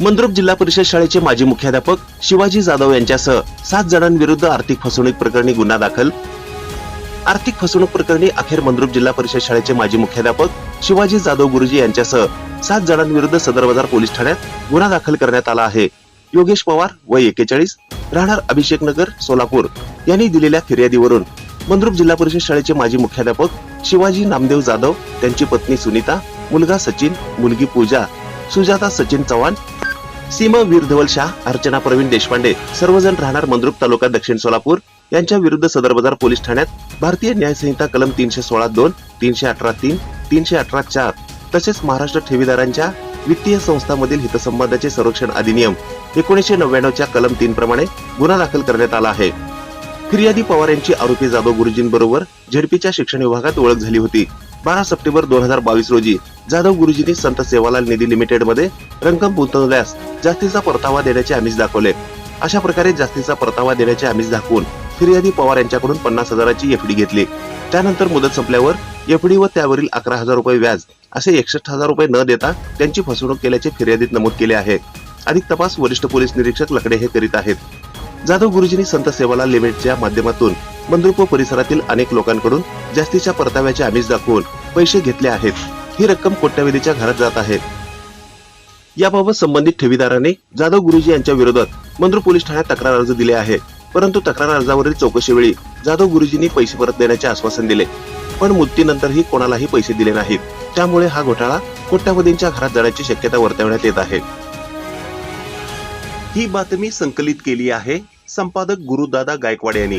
मंद्रुप जिल्हा परिषद शाळेचे माजी मुख्याध्यापक शिवाजी जाधव यांच्यासह सात जणांविरुद्ध आर्थिक फसवणूक प्रकरणी गुन्हा दाखल. आर्थिक फसवणूक प्रकरणी अखेर मंद्रुप जिल्हा परिषद शाळेचे माजी मुख्याध्यापक शिवाजी जाधव गुरुजी यांच्यासह सात जणांविरुद्ध सदर बाजार पोलीस ठाण्यात गुन्हा दाखल करण्यात आला आहे. योगेश पवार वय एकेचाळीस राहणार अभिषेक नगर सोलापूर यांनी दिलेल्या फिर्यादीवरून मंद्रुप जिल्हा परिषद शाळेचे माजी मुख्याध्यापक शिवाजी नामदेव जाधव त्यांची पत्नी सुनीता मुलगा सचिन मुलगी पूजा सुजाता सचिन चव्हाण सीमा वीर धवल शाह अर्चना प्रवीण देशपांडे सर्वजण राहणार मंद्रुप तालुका दक्षिण सोलापूर. यांच्या विरुद्ध सदर बाजार पोलीस ठाण्यात भारतीय न्याय संहिता कलम तीनशे सोळा दोन तीनशे अठरा तीन तीनशे अठरा चार तसेच महाराष्ट्र ठेवीदारांच्या वित्तीय संस्थांमधील हितसंबंधाचे संरक्षण अधिनियम एकोणीसशे नव्याण्णवच्या कलम तीन प्रमाणे गुन्हा दाखल करण्यात आला आहे. फिर्यादी पवार यांची आरोपी जाधव गुरुजींबरोबर झेडपीच्या शिक्षण विभागात ओळख झाली होती. बारा सप्टेंबर दोन हजार बावीस रोजी जाधव गुरुजींनी संत सेवालाल निधी लिमिटेडमध्ये रक्कम गुंतवल्यास जास्तीचा परतावा देण्याचे आमिष दाखवले. अशा प्रकारे जास्तीचा परतावा देण्याचे आमिष दाखवून फिर्यादी पवार यांच्याकडून पन्नास हजाराची एफडी घेतली. त्यानंतर मुदत संपल्यावर एफडी व त्यावरील अकरा हजार रुपये व्याज असे एकसष्ट हजार रुपये न देता त्यांची फसवणूक केल्याचे फिर्यादीत नमूद केले आहे. अधिक तपास वरिष्ठ पोलीस निरीक्षक लकडे हे करीत आहेत. जाधव गुरुजींनी संत सेवालाल लिमिटेडच्या माध्यमातून बंदूक व परिसरातील अनेक लोकांकडून जास्तीच्या परताव्याचे आमिष दाखवून पैसे घेतले आहेत. ही रक्कम कोट्यावधीच्या घरात जात आहे. याबाबत संबंधित ठेवीदाराने जाधव गुरुजी यांच्या विरोधात मंद्र पोलीस ठाण्यात तक्रार अर्ज दिले आहे परंतु तक्रार अर्जावरील चौकशीवेळी जाधव गुरुजींनी पैसे परत देण्याचे आश्वासन दिले. पण मुदतीनंतरही कोणालाही पैसे दिले नाहीत. त्यामुळे हा घोटाळा कोट्यावधींच्या घरात जाण्याची शक्यता वर्तवण्यात येत आहे. ही बातमी संकलित केली आहे संपादक गुरुदादा गायकवाड यांनी.